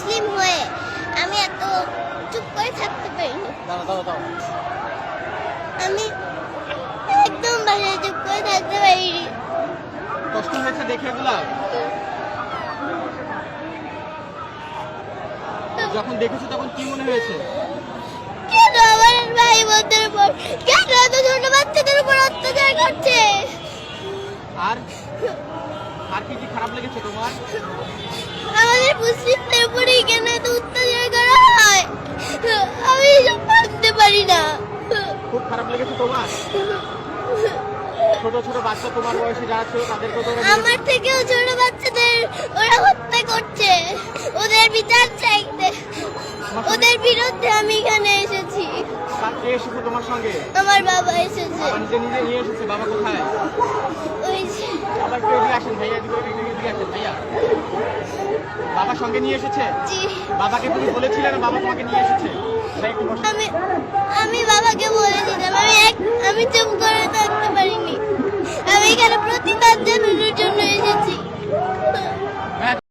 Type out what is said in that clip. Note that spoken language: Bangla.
মুসলিম হয়ে আমি এত চুপ করে থাকতে পারিনি। আমি একদম বাসায় চুপ করে থাকতে পারিনি। কষ্ট হয়েছে দেখে এগুলা যখন দেখেছ তখন কি মনে হয়েছে? কেন আমার ভাই বোনদের উপর কেন এত ছোট বাচ্চাদের উপর অত্যাচার করছে? আর আর কি কি খারাপ লেগেছে তোমার? আমাদের মুসলিমদের তোমার? ছোট ছোট বাচ্চা তোমার বয়সে যারা ছিল তাদেরকে তো আমার থেকেও ছোট বাচ্চাদের ওরা হত্যা করছে। ওদের বিচার চাইতে। ওদের বিরুদ্ধে আমি এখানে এসেছি। কে এসেছে তোমার সঙ্গে? আমার বাবা এসেছে। নিজে নিজে নিয়ে এসেছে বাবা কোথায়? ওই যে বাবা একটু এদিকে আসেন ভাইয়া এদিকে এদিকে এদিকে আসেন ভাইয়া। বাবা সঙ্গে নিয়ে এসেছে? জি। বাবাকে তুমি বলেছিলে না বাবা তোমাকে নিয়ে এসেছে? আমি আমি বাবাকে বলেছিলাম আমি এক আমি চুপ করে থাকতে